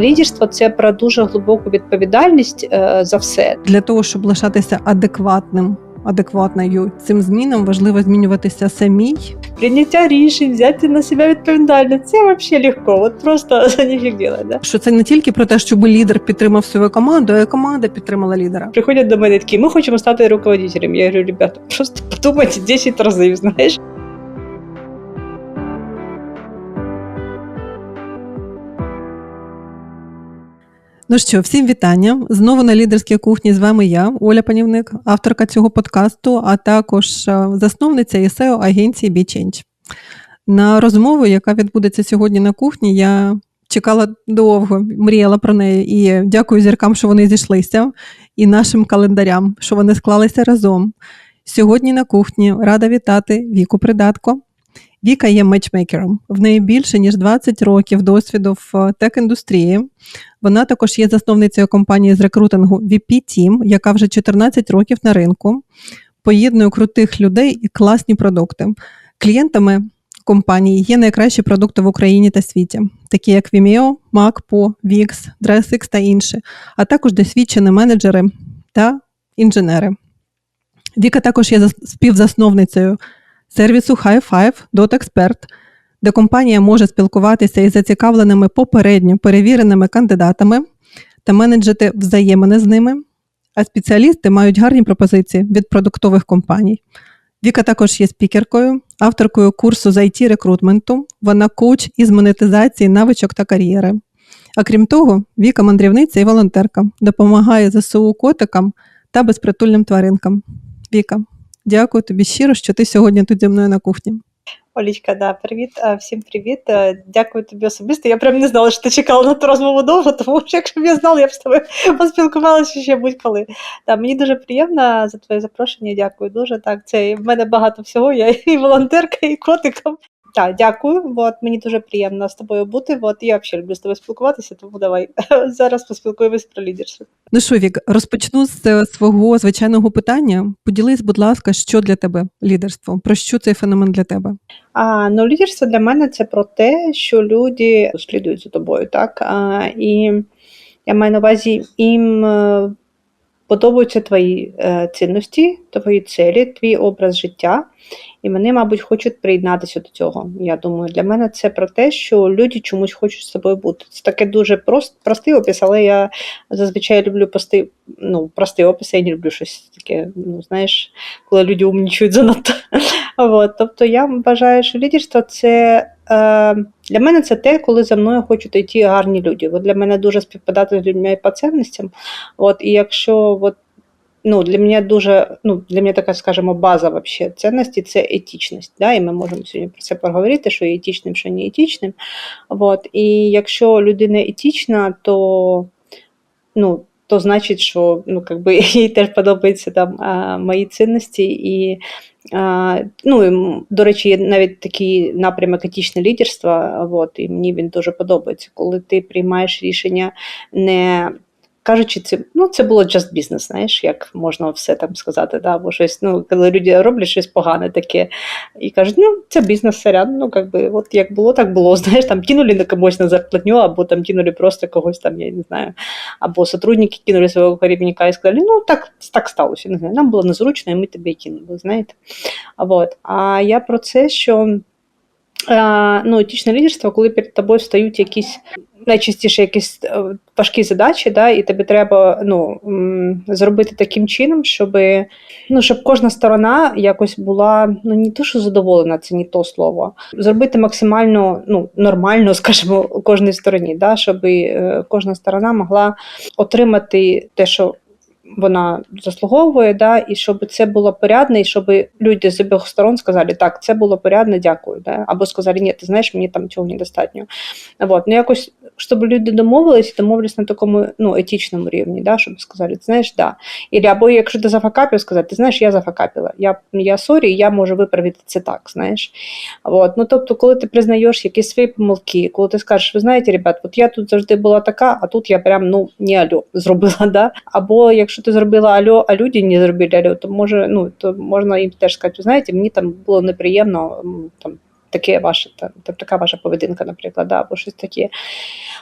Лідерство це про дуже глибоку відповідальність е, за все. Для того, щоб лишатися адекватним, адекватною цим змінам, важливо змінюватися самій. Прийняття рішень, взяти на себе відповідальність це взагалі легко. От просто за ніфіг да? Що це не тільки про те, щоб лідер підтримав свою команду, а й команда підтримала лідера. Приходять до мене такі, ми хочемо стати руководителем. Я говорю, ребята, просто подумайте 10 разів, знаєш. Ну що, всім вітання. Знову на лідерській кухні з вами я, Оля Панівник, авторка цього подкасту, а також е, засновниця і SEO агенції BeChange. На розмову, яка відбудеться сьогодні на кухні, я чекала довго, мріяла про неї. І дякую зіркам, що вони зійшлися, і нашим календарям, що вони склалися разом. Сьогодні на кухні рада вітати Віку Придатко. Віка є матчмейкером. В неї більше ніж 20 років досвіду в тек-індустрії. Вона також є засновницею компанії з рекрутингу VP Team, яка вже 14 років на ринку, поєднує крутих людей і класні продукти. Клієнтами компанії є найкращі продукти в Україні та світі, такі як Vimeo, MacPo, Wix, DressX та інші, а також досвідчені менеджери та інженери. Віка також є співзасновницею сервісу High5.expert, де компанія може спілкуватися із зацікавленими попередньо перевіреними кандидатами та менеджити взаємини з ними, а спеціалісти мають гарні пропозиції від продуктових компаній. Віка також є спікеркою, авторкою курсу з it рекрутменту. Вона коуч із монетизації навичок та кар'єри. А крім того, Віка мандрівниця і волонтерка допомагає ЗСУ котикам та безпритульним тваринкам. Віка, дякую тобі щиро, що ти сьогодні тут зі мною на кухні. Олічка, да, привіт, а, всім привіт. Е, Дякую тобі особисто. Я прям не знала, що ти чекала на ту розмову довго, тому що якщо б я знала, я б з тобою поспілкувалася ще будь-коли. Да, мені дуже приємно за твоє запрошення. Дякую дуже. Так, це в мене багато всього. Я і волонтерка, і котиком. Так, дякую. От, мені дуже приємно з тобою бути. От, я взагалі люблю з тобою спілкуватися, тому давай зараз поспілкуємось про лідерство. Ну що, Вік, розпочну з е, свого звичайного питання. Поділись, будь ласка, що для тебе лідерство? Про що цей феномен для тебе? А, ну, лідерство для мене це про те, що люди слідують за тобою, так? А, і я маю на увазі їм е, подобаються твої е, цінності, твої цілі, твій образ життя, і вони, мабуть, хочуть приєднатися до цього. Я думаю, для мене це про те, що люди чомусь хочуть з тобою бути. Це таке дуже прост, простий опис, але я зазвичай люблю простий, ну, простий опис, я не люблю щось таке, ну, знаєш, коли люди умнічують занадто. От, тобто я вважаю, що лідерство це. Е, для мене це те, коли за мною хочуть йти гарні люди. От для мене дуже співпадати з людьми по цінностям. От, і якщо от, ну, для мене дуже, ну, для мене така, скажімо, база вообще цінності це етичність. Да? І ми можемо сьогодні про це поговорити, що є етичним, що не етичним. От, і якщо людина етична, то ну, то значить, що ну, якби, їй теж подобаються там мої цінності. І, ну, і, до речі, є навіть такий напрямок етичне лідерство, от, і мені він дуже подобається, коли ти приймаєш рішення не кажучи, це ну це було just business, знаєш, як можна все там сказати, да, або щось, ну, коли люди роблять щось погане таке і кажуть, ну це бізнес сорян, ну как би, от як було, так було. Знаєш, там кинули на комусь на зарплатню, або там кинули просто когось там, я не знаю, або сотрудники кинули свого керівника і сказали, ну так так сталося. Не знаю, нам було незручно, і ми тебе кинули, знаєте. А, от. а я про це, що ну, етичне лідерство, коли перед тобою встають якісь найчастіше якісь е, важкі задачі, да, і тобі треба ну, зробити таким чином, щоб ну, щоб кожна сторона якось була ну не то, що задоволена, це не то слово. Зробити максимально ну, нормально, скажімо, кожній стороні, да, щоб е, кожна сторона могла отримати те, що вона заслуговує, да, і щоб це було порядне, і щоб люди з обох сторон сказали, так, це було порядне, дякую. Да, Або сказали, ні, ти знаєш, мені там цього недостатньо. Вот. Ну, якось, щоб люди домовились, домовились на такому ну, етичному рівні, да, щоб сказали, ти знаєш, да. І, або якщо ти зафакапів, сказати, ти знаєш, я зафакапила, я я сорі, я можу виправити це так, знаєш. Вот. Ну, тобто, коли ти признаєш якісь свої помилки, коли ти скажеш, ви знаєте, ребят, от я тут завжди була така, а тут я прям ну, не альо зробила. Да? Або якщо якщо ти зробила альо, а люди не зробили альо, то може, ну то можна їм теж сказати, знаєте, мені там було неприємно там. таке ваше, там, така ваша поведінка, наприклад, да, або щось таке.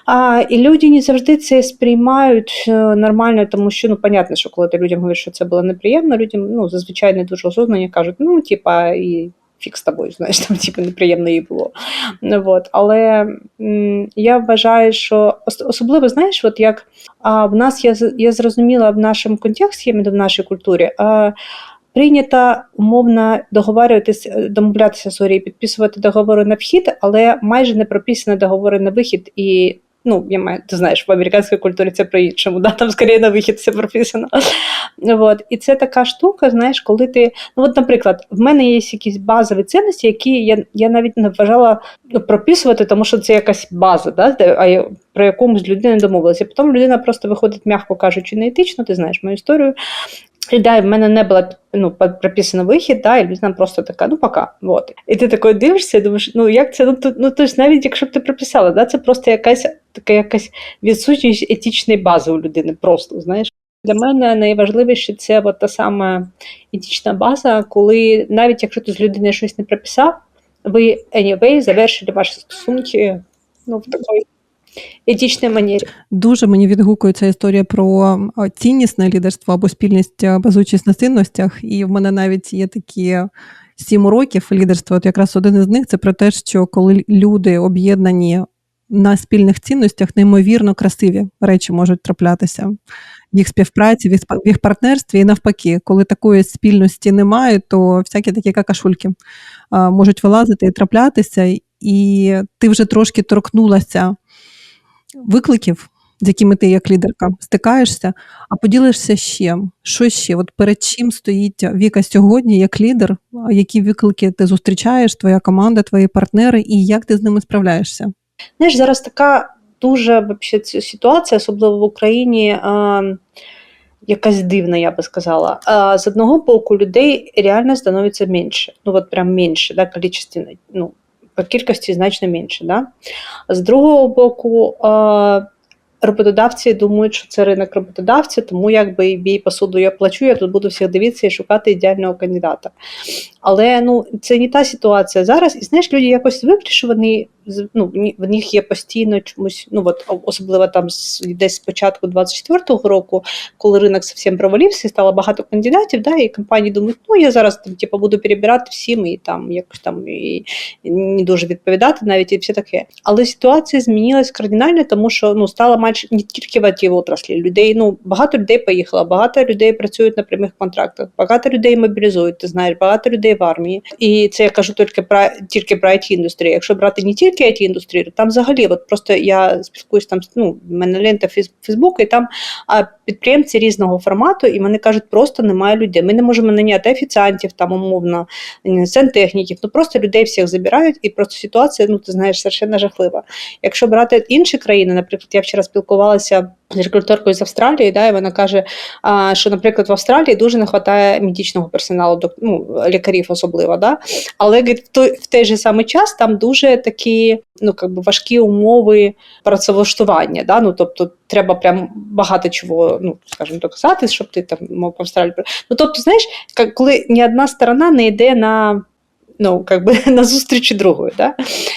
А, І люди не завжди це сприймають е, нормально, тому що ну, понятно, що коли ти людям говориш, що це було неприємно, людям ну, зазвичай не дуже осознані кажуть, ну, типа, і фік з тобою, знаєш, там типу, неприємно їй було. От. Але м, я вважаю, що особливо, знаєш, от як а, в нас я я зрозуміла в нашому контексті, в нашій культурі. А, Прийнято умовно договарюватися, домовлятися сорі, підписувати договори на вхід, але майже не прописані договори на вихід і ну, я маю, ти знаєш, в американській культурі це про іншому, да, там скоріше на вихід все прописано. От. І це така штука, знаєш, коли ти. Ну, от, наприклад, в мене є якісь базові цінності, які я я навіть не вважала ну, прописувати, тому що це якась база, да, про якомусь людини домовилася. Потім людина просто виходить, м'яко кажучи, неетично, ти знаєш мою історію. І да, в мене не було ну, прописано вихід, да, і людина просто така, ну пока. Вот. І ти такою дивишся і думаєш, ну як це? Ну, то, ну, то ж навіть якщо б ти прописала, да, це просто якась така якась відсутність етичної бази у людини. Просто знаєш. Для мене найважливіше це от та сама етична база, коли навіть якщо ти з людиною щось не прописав, ви anyway завершили ваші стосунки ну, в такої етичній манері. Дуже мені відгукується історія про ціннісне лідерство або спільність, базуючись на цінностях. І в мене навіть є такі сім уроків лідерства. От якраз один із них це про те, що коли люди об'єднані на спільних цінностях, неймовірно красиві речі можуть траплятися. В їх співпраці, в їх партнерстві, і навпаки, коли такої спільності немає, то всякі такі какашульки можуть вилазити і траплятися, і ти вже трошки торкнулася викликів, з якими ти як лідерка стикаєшся, а поділишся ще, що ще? От перед чим стоїть Віка сьогодні як лідер, які виклики ти зустрічаєш, твоя команда, твої партнери, і як ти з ними справляєшся? Знаєш, зараз така дуже вообще, ситуація, особливо в Україні. Е- Якась дивна, я би сказала. А, З одного боку, людей реально становиться менше. Ну, от прям менше, да, количественно, ну, кількості значно менше. Да? З другого боку, роботодавці думають, що це ринок роботодавців, тому якби бій посуду я плачу, я тут буду всіх дивитися і шукати ідеального кандидата. Але ну, це не та ситуація зараз. І знаєш, люди якось вивчили, що вони ну, в них є постійно чомусь, ну от особливо там десь з початку 24-го року, коли ринок зовсім провалився, стало багато кандидатів, да, і компанії думають, ну я зараз там типу, буду перебирати всім і там якось там і, не дуже відповідати навіть і все таке. Але ситуація змінилась кардинально, тому що ну стало майже не тільки в it отраслі людей. Ну багато людей поїхало, багато людей працюють на прямих контрактах, багато людей мобілізують. Ти знаєш, багато людей в армії. І це я кажу тільки про тільки про it індустрію. Якщо брати не тільки it індустрію, там взагалі, от просто я спілкуюсь там, ну, в мене лента Фейсбуку, і там а, підприємці різного формату, і вони кажуть, просто немає людей. Ми не можемо наняти офіціантів, там умовно, сантехніків, ну просто людей всіх забирають, і просто ситуація, ну ти знаєш, совершенно жахлива. Якщо брати інші країни, наприклад, я вчора спілкувалася з рекрутеркою з Австралії, да, і вона каже, а, що, наприклад, в Австралії дуже не вистачає медичного персоналу, ну, лікарів особливо. Да? Але в той же самий час там дуже такі ну, как би важкі умови працевлаштування. Да? Ну, Тобто треба прям багато чого, ну, скажімо, доказати, щоб ти там мог в Австралії. Ну, тобто, знаєш, коли ні одна сторона не йде на ну, как би на зустрічі другої. Да?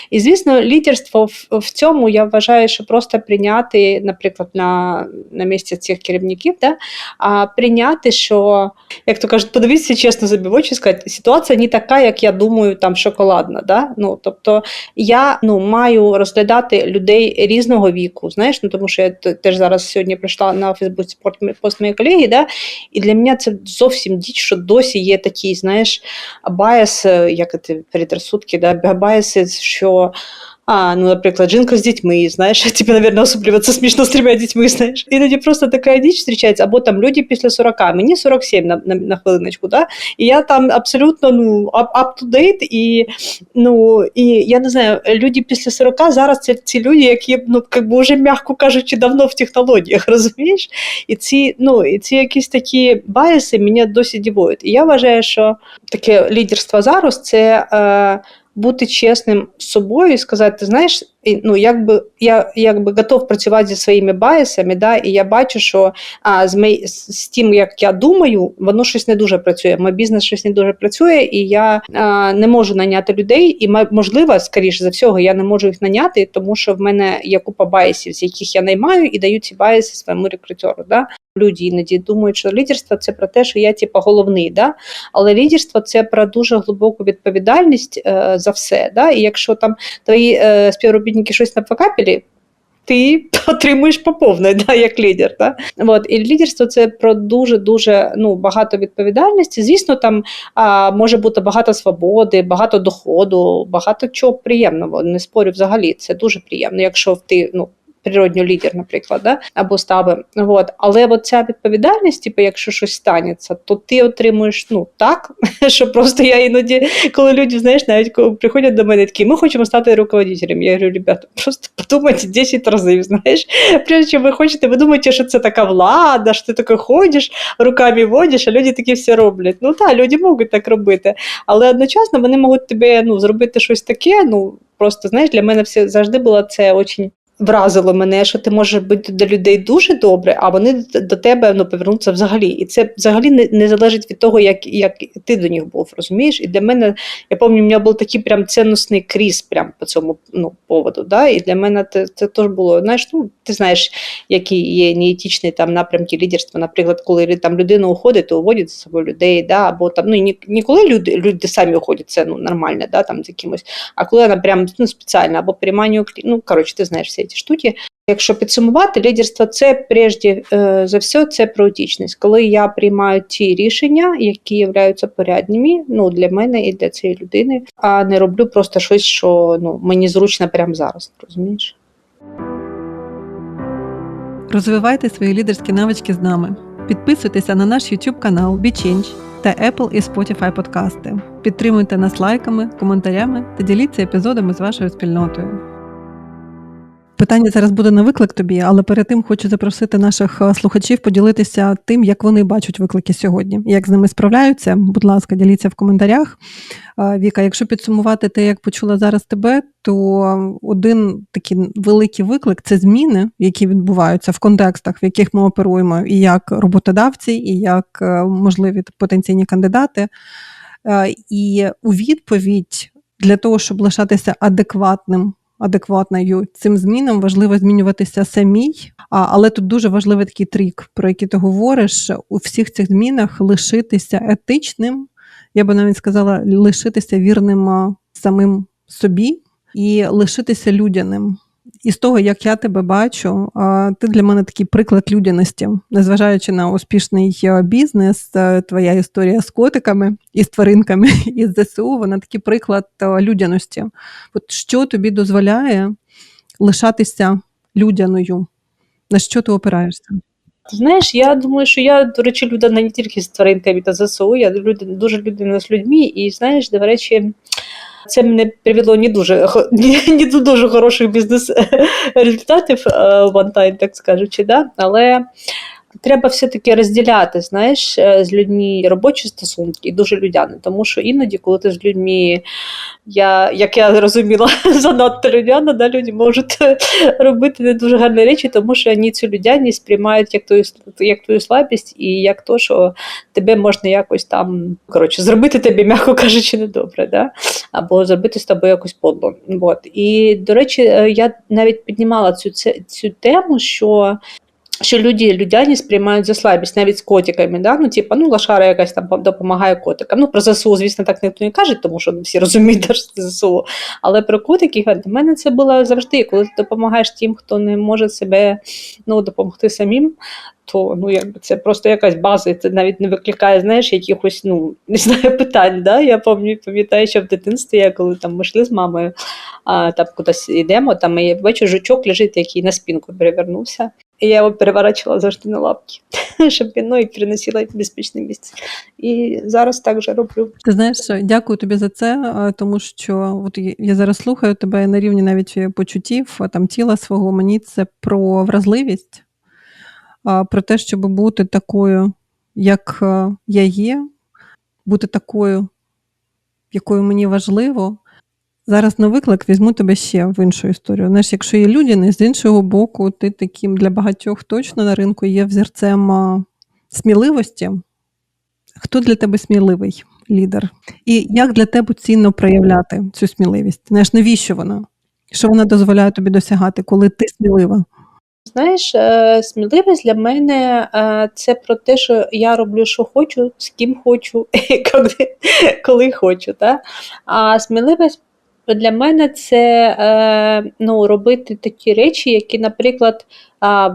І звісно, лідерство в, в цьому я вважаю, що просто прийняти, наприклад, на на місці цих керівників, да? а прийняти, що, як то кажуть, подивіться чесно собі в очі сказати, ситуація не така, як я думаю, там шоколадна. Да? Ну, Тобто я ну, маю розглядати людей різного віку, знаєш, ну, тому що я теж зараз сьогодні прийшла на Фейсбуці пост моєї колеги, да? і для мене це зовсім діч, що досі є такий, знаєш, байс, як як це передрассудки, да, байси, що а, ну, наприклад, жінка з дітьми, знаєш, тобі, мабуть, особливо це смішно з трьома дітьми, знаєш. Іноді просто така діч зустрічається, або там люди після 40, мені 47 на на, на хвилиночку, да? і я там абсолютно ну, up-to-date, і ну, і я не знаю, люди після 40 зараз це ці люди, які ну, як би вже, м'яко кажучи, давно в технологіях, розумієш? І ці ну, і ці якісь такі байси мене досі дивують. І я вважаю, що таке лідерство зараз це. Е, бути чесним з собою і сказати, ти знаєш, ну, якби, я якби готов працювати зі своїми байсами, да, і я бачу, що а, з, мей, з, тим, як я думаю, воно щось не дуже працює. Мій бізнес щось не дуже працює, і я а, не можу наняти людей. І можливо, скоріше за всього, я не можу їх наняти, тому що в мене є купа байсів, з яких я наймаю, і даю ці байси своєму рекрутеру. Да? Люди іноді думають, що лідерство це про те, що я типу, головний. Да? Але лідерство це про дуже глибоку відповідальність е, за все. Да? І якщо там твої е, співробітники щось напокапілі, ти отримуєш по да, як лідер. Да? От, і лідерство це про дуже дуже ну, багато відповідальності. Звісно, там а, може бути багато свободи, багато доходу, багато чого приємного. Не спорю взагалі. Це дуже приємно, якщо ти ну. Природньо лідер, наприклад, да? або стави. От. Але от ця відповідальність, типу, якщо щось станеться, то ти отримуєш ну так, що просто я іноді, коли люди, знаєш, навіть коли приходять до мене такі, ми хочемо стати руководителем. Я говорю, ребята, просто подумайте 10 разів, знаєш. Прежде чим ви хочете, ви думаєте, що це така влада, що ти таке ходиш, руками водиш, а люди такі все роблять. Ну так, люди можуть так робити, але одночасно вони можуть тобі ну, зробити щось таке. Ну просто знаєш, для мене все завжди було це очень вразило мене, що ти можеш бути до людей дуже добре, а вони до тебе ну, повернуться взагалі. І це взагалі не, не залежить від того, як як ти до них був, розумієш? І для мене, я пам'ятаю, у мене був такий прям цінностний кріс прям по цьому ну, поводу. Да? І для мене це, це теж було, знаєш, ну, ти знаєш, які є неетичні там напрямки лідерства. Наприклад, коли там людина уходить, то уводять за собою людей, да? або там, ну, ні, не коли люди, люди самі уходять, це ну, нормально, да? там, з якимось, а коли вона прям ну, спеціально, або приймання, ну, коротше, ти знаєш ці штуки. Якщо підсумувати, лідерство це прежде е, за все це про етичність. Коли я приймаю ті рішення, які являються порядними ну, для мене і для цієї людини, а не роблю просто щось, що ну, мені зручно прямо зараз. Розумієш? Розвивайте свої лідерські навички з нами. Підписуйтеся на наш YouTube канал BeChange та Apple і Spotify подкасти. Підтримуйте нас лайками, коментарями та діліться епізодами з вашою спільнотою. Питання зараз буде на виклик тобі, але перед тим хочу запросити наших е, слухачів поділитися тим, як вони бачать виклики сьогодні, як з ними справляються. Будь ласка, діліться в коментарях. Е, Віка, якщо підсумувати те, як почула зараз тебе, то один такий великий виклик це зміни, які відбуваються в контекстах, в яких ми оперуємо, і як роботодавці, і як е, можливі потенційні кандидати. І у відповідь для того, щоб лишатися адекватним адекватною цим змінам важливо змінюватися самій. Але тут дуже важливий такий трік, про який ти говориш, у всіх цих змінах лишитися етичним. Я би навіть сказала, лишитися вірним самим собі і лишитися людяним. І з того, як я тебе бачу, ти для мене такий приклад людяності, незважаючи на успішний бізнес, твоя історія з котиками і з тваринками із ЗСУ, вона такий приклад людяності. От що тобі дозволяє лишатися людяною? На що ти опираєшся? Знаєш, я думаю, що я, до речі, людина не тільки з тваринками та ЗСУ, я дуже людина з людьми, і знаєш, до речі. Це мене привело не дуже не до дуже хороших бізнес-результатів one-time, так скажучи. Да? Але треба все-таки розділяти знаєш, е, з людьми робочі стосунки і дуже людяни. Тому що іноді, коли ти з людьми, я, як я розуміла, занадто людяна, да, люди можуть робити не дуже гарні речі, тому що вони цю людяність сприймають як твою, як твою слабість і як то, що тебе можна якось там коротше, зробити тобі, м'яко кажучи, недобре. Да? Або зробити з тобою якось подло. От. І, до речі, е, я навіть піднімала цю, цю тему, що що люди людяні сприймають за слабість навіть з котиками. Да? Ну, типу, ну, лошара якась там допомагає котикам. Ну, про ЗСУ, звісно, так ніхто не каже, тому що всі розуміють, що це ЗСУ. Але про котиків для мене це було завжди, коли ти допомагаєш тим, хто не може себе ну, допомогти самим. То ну якби це просто якась база, це навіть не викликає, знаєш, якихось ну не знаю питань. Да? Я пам'ятаю, що в дитинстві, я коли там ми йшли з мамою, а там кудись йдемо, там і бачу, жучок лежить, який на спинку перевернувся. І я його переворачувала завжди на лапки, щоб він ну, і переносила в безпечне місце. І зараз так же роблю. Ти знаєш, дякую тобі за це, тому що от я зараз слухаю тебе на рівні навіть почуттів там тіла свого. Мені це про вразливість, про те, щоб бути такою, як я є, бути такою, якою мені важливо Зараз на виклик візьму тебе ще в іншу історію. Знаєш, якщо є людяність, з іншого боку, ти таким для багатьох точно на ринку є взірцем сміливості. Хто для тебе сміливий лідер? І як для тебе цінно проявляти цю сміливість? Знаєш, навіщо вона? Що вона дозволяє тобі досягати, коли ти смілива? Знаєш, е, сміливість для мене е, це про те, що я роблю, що хочу, з ким хочу, коли, коли хочу. Та? А сміливість для мене це е, ну, робити такі речі, які, наприклад,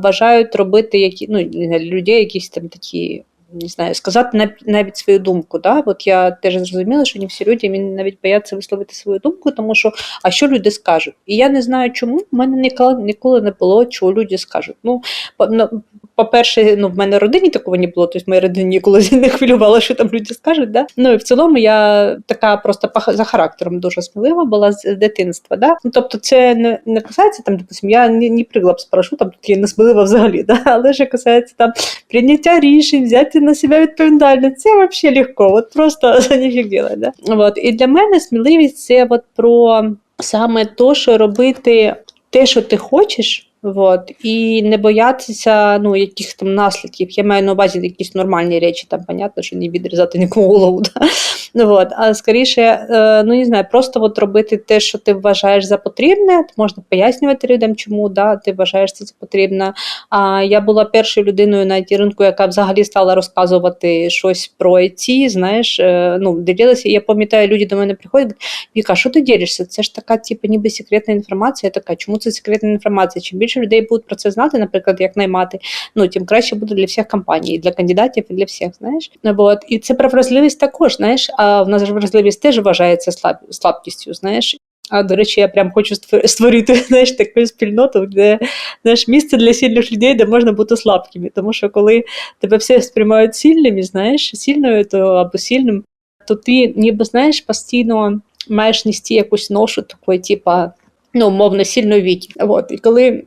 бажають робити які, ну, людей якісь там такі. Не знаю, сказати нав- навіть свою думку. Да? От я теж зрозуміла, що не всі люди навіть бояться висловити свою думку, тому що а що люди скажуть? І я не знаю, чому в мене ніколи, ніколи не було, чого люди скажуть. Ну, ну, по-перше, ну, в мене в родині такого не було, тобто в моїй родині ніколи не хвилювала, що там люди скажуть. Да? Ну і в цілому я така просто за характером дуже смілива була з дитинства. Да? Ну, тобто, це не, не касається там, допустим, я не, не пригла б з парашутом, тут я не смілива взагалі, да? але ж касається там прийняття рішень, взяти на себе відповідальність, це взагалі легко, от просто ніфіг делать, да? От. І для мене сміливість це от про саме то, що робити те, що ти хочеш. Вот, і не боятися ну, яких там наслідків. Я маю на увазі якісь нормальні речі, там, понятно, що не відрізати нікому голову. Да? Ну, вот. А скоріше, е, ну не знаю, просто от робити те, що ти вважаєш за потрібне, можна пояснювати людям, чому да, ти вважаєш це за потрібно. А я була першою людиною на ринку, яка взагалі стала розказувати щось про IT, знаєш, е, ну, ділилася. І я пам'ятаю, люди до мене приходять, Віка, що ти ділишся? Це ж така, типу, ніби секретна інформація. Я така, чому це секретна інформація? Чим більше людей будуть про це знати, наприклад, як наймати, ну тим краще буде для всіх компаній, для кандидатів, і для всіх, знаєш. Ну, от. І це про вразливість також, знаєш. А в нас вразливість теж вважається слаб, слабкістю, знаєш. А до речі, я прям хочу створ- створити знаєш, таку спільноту, де знаєш, місце для сильних людей, де можна бути слабкими. Тому що коли тебе всі сприймають сильними, знаєш, сильною то або сильним, то ти ніби знаєш постійно маєш нести якусь ношу такої, типа, ну, умовно, сильної віки. От. І коли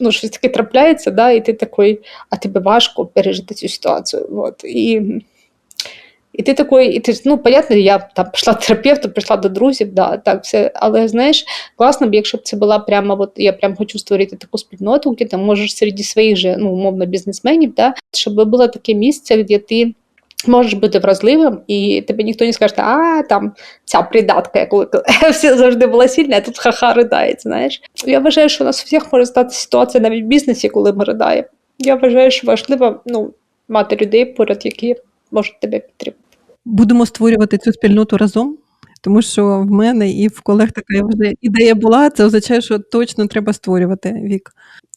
ну, щось таке трапляється, да, і ти такий, а тобі важко пережити цю ситуацію. От. І, і ти такий, і ти, ну, понятно, я там пішла до терапевта, прийшла до друзів, да, так, все, але знаєш, класно б, якщо б це була прямо, от, я прям хочу створити таку спільноту, де ти можеш серед своїх же, ну, умовно, бізнесменів, да, щоб було таке місце, де ти можеш бути вразливим, і тобі ніхто не скаже, а там ця придатка, яку всі завжди була сильна, а тут ха-ха ридає, знаєш. Я вважаю, що у нас у всіх може стати ситуація навіть в бізнесі, коли ми ридаємо. Я вважаю, що важливо ну, мати людей поряд, які можуть тебе підтримати. Будемо створювати цю спільноту разом, тому що в мене і в колег така вже ідея була. Це означає, що точно треба створювати вік.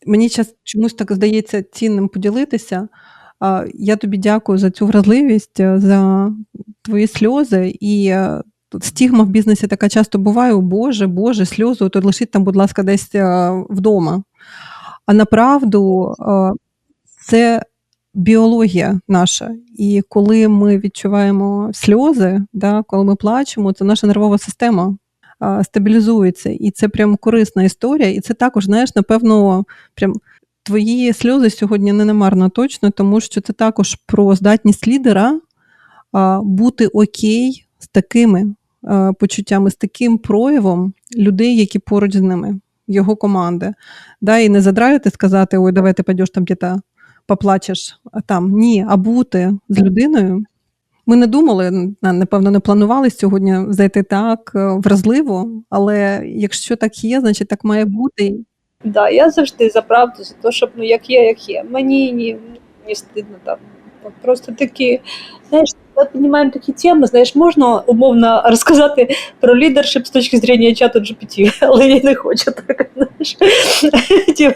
Мені час чомусь так здається цінним поділитися. Я тобі дякую за цю вразливість, е, за твої сльози. І е, стігма в бізнесі така часто буває: Боже, Боже, сльози, то лишіть там, будь ласка, десь е, вдома. А направду це біологія наша. І коли ми відчуваємо сльози, да, коли ми плачемо, то наша нервова система стабілізується. І це прям корисна історія. І це також, знаєш, напевно, прям твої сльози сьогодні не намарно точно, тому що це також про здатність лідера бути окей з такими почуттями, з таким проявом людей, які поруч з ними, його команди. Да, і не задраювати сказати, ой, давай ти підеш там діта поплачеш а там. Ні, а бути з людиною. Ми не думали, напевно, не планували сьогодні зайти так е, вразливо, але якщо так є, значить так має бути. Да, я завжди за правду, за те, щоб ну як є, як є. Мені ні, не стидно там. Просто такі, знаєш, ми піднімаємо такі теми, знаєш, можна умовно розказати про лідершип з точки зрення чату GPT, але я не хочу так, знаєш.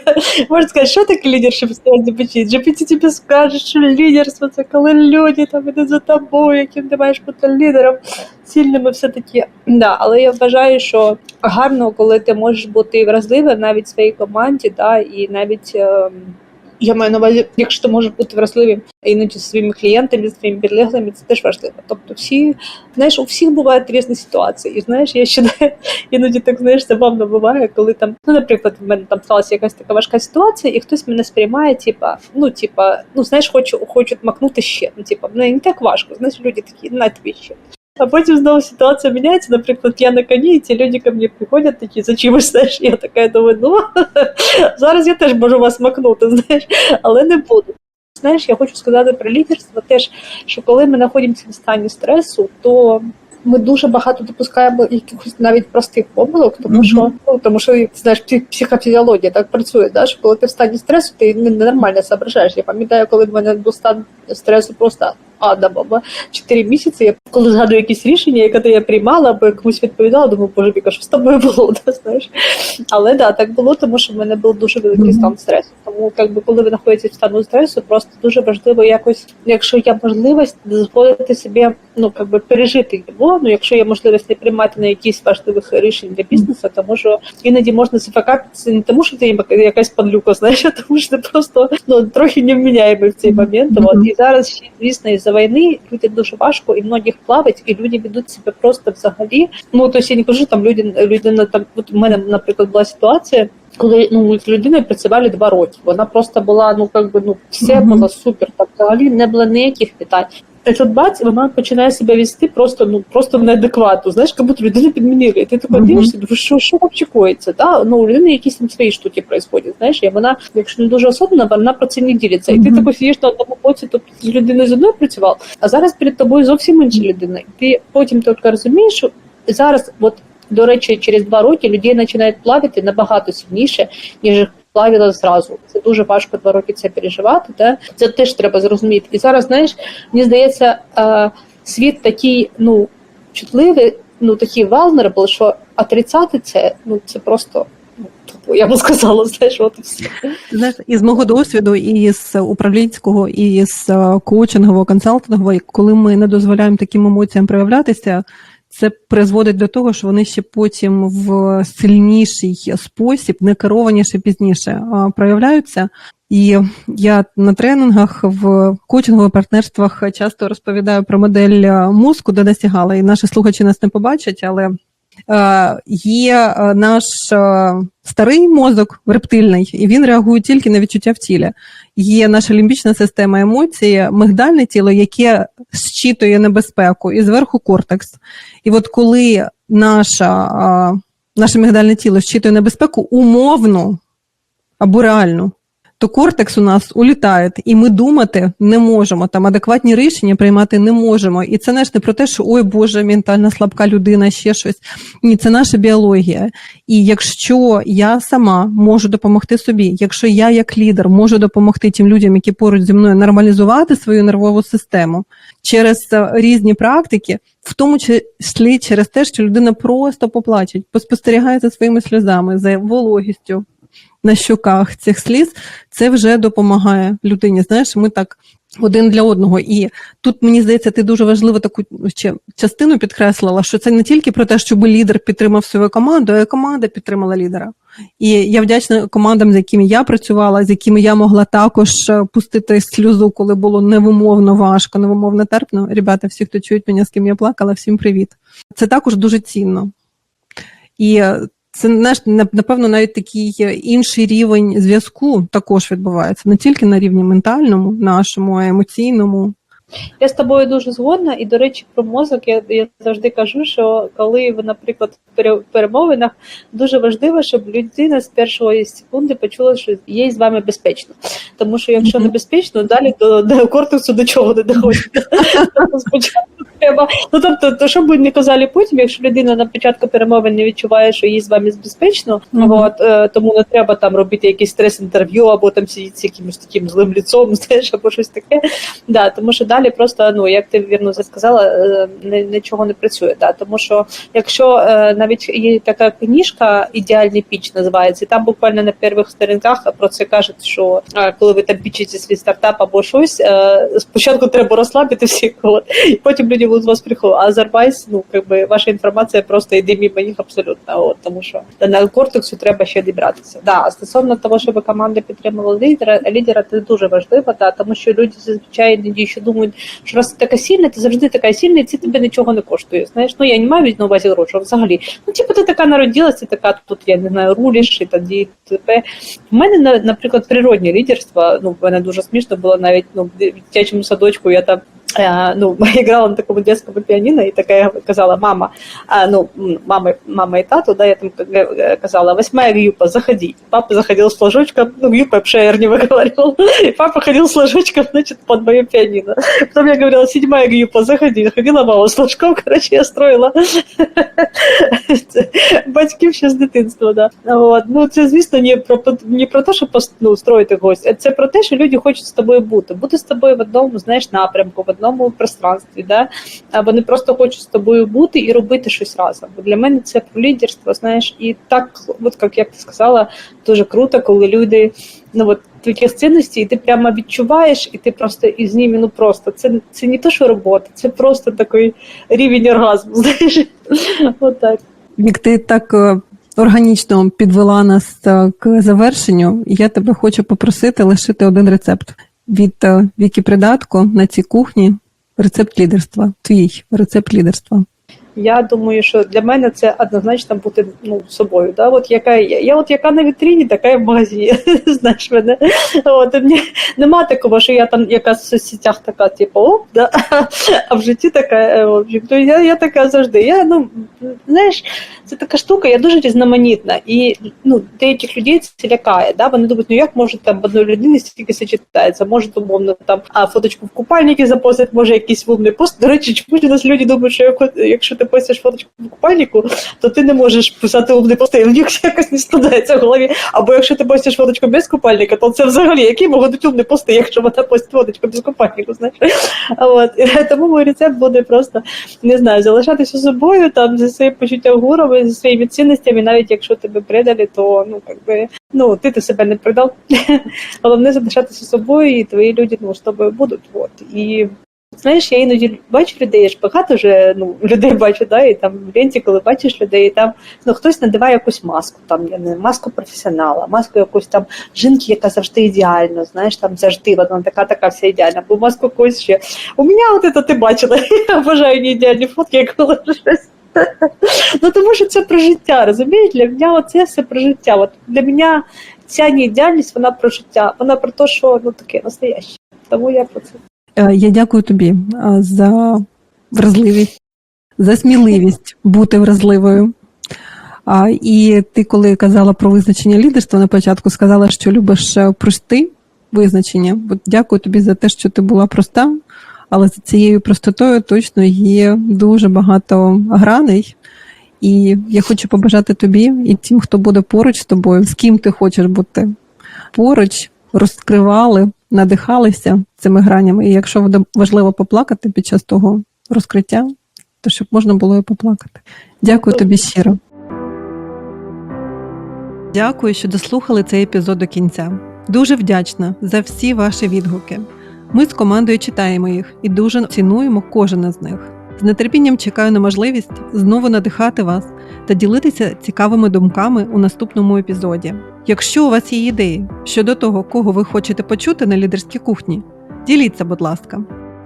Можна сказати, що таке лідершип з GPT? GPT тобі скаже, що лідерство це коли люди там ідуть за тобою, яким ти маєш бути лідером, сильними все такі. Да, але я вважаю, що гарно, коли ти можеш бути вразливим навіть своїй команді, да, і навіть. ем, я маю на увазі, якщо ти можеш бути вразливим іноді зі своїми клієнтами, зі своїми підлеглими, це теж важливо. Тобто всі, знаєш, у всіх бувають різні ситуації. І знаєш, я ще іноді так знаєш, забавно буває, коли там, ну, наприклад, в мене там сталася якась така важка ситуація, і хтось мене сприймає, типа, ну, типа, ну знаєш, хочу, хочуть макнути ще. Ну, типа, ну не так важко. Знаєш, люди такі, на тобі ще. А потім знову ситуація міняється. Наприклад, я на коні, і ці люди ко мені приходять такі за чимось, знаєш, я така думаю, ну зараз я теж можу вас макнути, знаєш, але не буду. Знаєш, я хочу сказати про лідерство теж, що коли ми знаходимося в стані стресу, то ми дуже багато допускаємо якихось навіть простих помилок, тому що ну тому що знаєш, псих- психофізіологія так працює. Да? Що коли ти в стані стресу, ти не- ненормально соображаєш. Я пам'ятаю, коли в мене був стан стресу просто адама. Чотири місяці. Я коли згадую якісь рішення, яке я приймала, або комусь відповідала, думаю, боже, Віка, що з тобою було, да, знаєш. Але да, так було, тому що в мене був дуже великий стан стресу. Тому, якби, коли ви знаходитесь в стану стресу, просто дуже важливо якось, якщо є можливість, дозволити собі, ну якби пережити його. Ну, якщо є можливість не приймати на якісь важливих рішень для бізнесу, тому що іноді можна зафакапитися не тому, що ти якась падлюка, знаєш, а тому що ти просто ну трохи невміняємий в цей момент. От і зараз ще звісно війни людям дуже важко, і многих плавить, і люди ведуть себе просто взагалі. Ну то я не кажу, там люди людина там. От у мене, наприклад, була ситуація. Коли ну з людиною працювали два роки, вона просто була ну как би ну все Мгм. було супер. Там взагалі не було ніяких питань. І тут бац, вона починає себе вести просто ну просто неадекватно. Знаєш, як будто людина підмінила. І ти така дивишся, думаєш, що що коїться? Да? Ну у людини якісь там свої штуки происходять. Знаєш, і вона, якщо не дуже особливо, вона про це не ділиться. І ти Мгм. сидиш на одному боці, тобто з людиною з одною працював, а зараз перед тобою зовсім інша людина. І ти потім тільки розумієш, що зараз, от до речі, через два роки людей починають плавити набагато сильніше, ніж плавило зразу. Це дуже важко два роки це переживати. Да? Це теж треба зрозуміти. І зараз, знаєш, мені здається, е, світ такий, ну, чутливий, ну такий vulnerable, що отрицати це, ну це просто. Ну, я б сказала, знаєш, от і все. Знаєш, із мого досвіду, і з управлінського, і з е, коучингового, консалтингового, коли ми не дозволяємо таким емоціям проявлятися, це призводить до того, що вони ще потім в сильніший спосіб, не керованіше пізніше проявляються. І я на тренінгах в коучингових партнерствах часто розповідаю про модель мозку де Сігала, і наші слухачі нас не побачать, але є е, наш е, старий мозок рептильний, і він реагує тільки на відчуття в тілі. Є наша лімбічна система емоції, мигдальне тіло, яке зчитує небезпеку, і зверху кортекс. І от коли наша, наше мигдальне тіло зчитує небезпеку умовно або реальну, то кортекс у нас улітає, і ми думати не можемо, там адекватні рішення приймати не можемо. І це знаєш, не про те, що ой Боже, ментально слабка людина, ще щось. Ні, це наша біологія. І якщо я сама можу допомогти собі, якщо я як лідер можу допомогти тим людям, які поруч зі мною нормалізувати свою нервову систему через е, різні практики, в тому числі через те, що людина просто поплаче, поспостерігає за своїми сльозами, за вологістю на щоках цих сліз, це вже допомагає людині. Знаєш, ми так один для одного. І тут мені здається, ти дуже важливу таку ще частину підкреслила, що це не тільки про те, щоб лідер підтримав свою команду, а команда підтримала лідера. І я вдячна командам, з якими я працювала, з якими я могла також е, пустити сльозу, коли було невимовно важко, невимовно терпно. Ребята, всі, хто чують мене, з ким я плакала, всім привіт. Це також дуже цінно. І е, це знаєш, напевно, навіть такий е, інший рівень зв'язку також відбувається не тільки на рівні ментальному, нашому, а емоційному. Я з тобою дуже згодна, і до речі, про мозок я, я завжди кажу, що коли ви, наприклад, в перемовинах дуже важливо, щоб людина з першої секунди почула, що їй з вами безпечно. Тому що якщо небезпечно, далі до, до кортексу до чого не доходить. Спочатку треба. Ну тобто, то що б не казали потім, якщо людина на початку перемовин не відчуває, що їй з вами безпечно, от е, тому не треба там робити якийсь стрес-інтерв'ю або там сидіти з якимось таким злим ліцом, знаєш, або щось таке. Да, тому що далі просто, ну як ти вірно сказала, е, нічого не працює. Да, тому що якщо е, навіть є така книжка Ідеальний піч називається, і там буквально на перших сторінках про це кажуть, що е, коли ви там пічете свій стартап або щось, спочатку треба розслабити всіх, от, і потім люди будуть вас приходити. А Зарбайс, ну якби ваша інформація просто йде мимо них абсолютно. От, тому що на кортексу треба ще дібратися. Да, стосовно того, щоб команда підтримувала лідера, лідера, це дуже важливо, да, тому що люди зазвичай ще думають, що раз ти така сильна, ти завжди така сильна, і це тебе нічого не коштує. Знаєш, ну я не маю на увазі гроші, взагалі. Ну, типу, ти така народилася, така тут, я не знаю, руліш і тоді тебе. У мене, наприклад, природнє лідерство, ну, в мене дуже смішно було навіть ну, в дитячому садочку, я там ну, я играла на таком детском пианино, и такая казала мама, а, ну, м, мама, мама и тату, да, я там как, э, казала, восьмая гюпа, заходи. Папа заходил с флажочком, ну, гюпа я пшер не выговаривал. И папа ходил с флажочком, значит, под мое пианино. Потом я говорила, седьмая гюпа, заходи. Заходила мама с флажком, короче, я строила батьків ще з дитинства, да. От. Ну, це, звісно, не про, не про те, що пос- ну, строїти гость, а це про те, що люди хочуть з тобою бути. Бути з тобою в одному, знаєш, напрямку, в одному пространстві, да? вони просто хочуть з тобою бути і робити щось разом. Бо для мене це про лідерство, знаєш, і так, от як, як ти сказала, дуже круто, коли люди ну, от, таких цінностей, і ти прямо відчуваєш, і ти просто із ними, ну просто це, це не то, що робота, це просто такий рівень оргазму, знаєш. Отак. Вік, ти так е, органічно підвела нас е, к завершенню. Я тебе хочу попросити лишити один рецепт від е, Вікі Придатко на цій кухні. Рецепт лідерства. Твій рецепт лідерства. Я думаю, що для мене це однозначно бути ну, собою. Да? От яка я, я от яка на вітріні, така і в магазині. Знаєш мене. От, мені нема такого, що я там якась в соцсетях така, типу, оп, да? а в житті така, е, общем, то я, я така завжди. Я, ну, знаєш, це така штука, я дуже різноманітна. І ну, деяких людей це лякає. Да? Вони думають, ну як може там в одній людині стільки сочетається, може, умовно, там а, фоточку в купальнику запостити, може якийсь вумний пост. До речі, чому у нас люди думають, що якщо ти постиш фоточку в купальнику, то ти не можеш писати умний пост, і в якось не складається в голові. Або якщо ти постиш фоточку без купальника, то це взагалі які можуть умні пости, якщо вона постить фоточку без купальнику, знаєш. От. Тому мій рецепт буде просто не знаю, залишатися собою, там зі своїм почуттям гуру, зі своїми цінностями, навіть якщо тебе предали, то ну как би ну ти ти себе не предав. Головне залишатися собою, і твої люди ну, з тобою будуть. От. І знаєш, я іноді бачу людей, я ж багато вже ну, людей бачу, да, і там в ленті, коли бачиш людей, і там ну, хтось надіває якусь маску, там я не маску професіонала, маску якусь там жінки, яка завжди ідеальна, знаєш, там завжди вона така, така вся ідеальна, або маску якусь ще. У мене от це ти бачила, я обожаю не ідеальні фотки, як коли щось. Ну тому що це про життя, розумієш? Для мене це все про життя. От для мене ця неідеальність, вона про життя, вона про те, що ну таке настояще. Тому я про це. Е, Я дякую тобі е, за вразливість, за сміливість бути вразливою. І ти, коли казала про визначення лідерства на початку, сказала, що любиш е, прості визначення. От дякую тобі за те, що ти була проста, але за цією простотою точно є дуже багато граней. І я хочу побажати тобі і тим, хто буде поруч з тобою, з ким ти хочеш бути поруч, розкривали, надихалися цими гранями. І якщо важливо поплакати під час того розкриття, то щоб можна було і поплакати. Дякую тобі щиро. Дякую, що дослухали цей епізод до кінця. Дуже вдячна за всі ваші відгуки. Ми з командою читаємо їх і дуже цінуємо кожен із них. З нетерпінням чекаю на можливість знову надихати вас та ділитися цікавими думками у наступному епізоді. Якщо у вас є ідеї щодо того, кого ви хочете почути на лідерській кухні, діліться, будь ласка.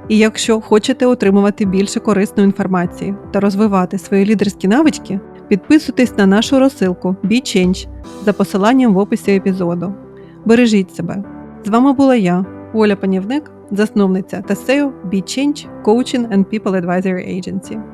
І якщо хочете отримувати більше корисної інформації та розвивати свої лідерські навички, підписуйтесь на нашу розсилку BeChange за посиланням в описі епізоду. Бережіть себе! З вами була я, Оля Панівник, засновниця та SEO BeChange Coaching and People Advisory Agency.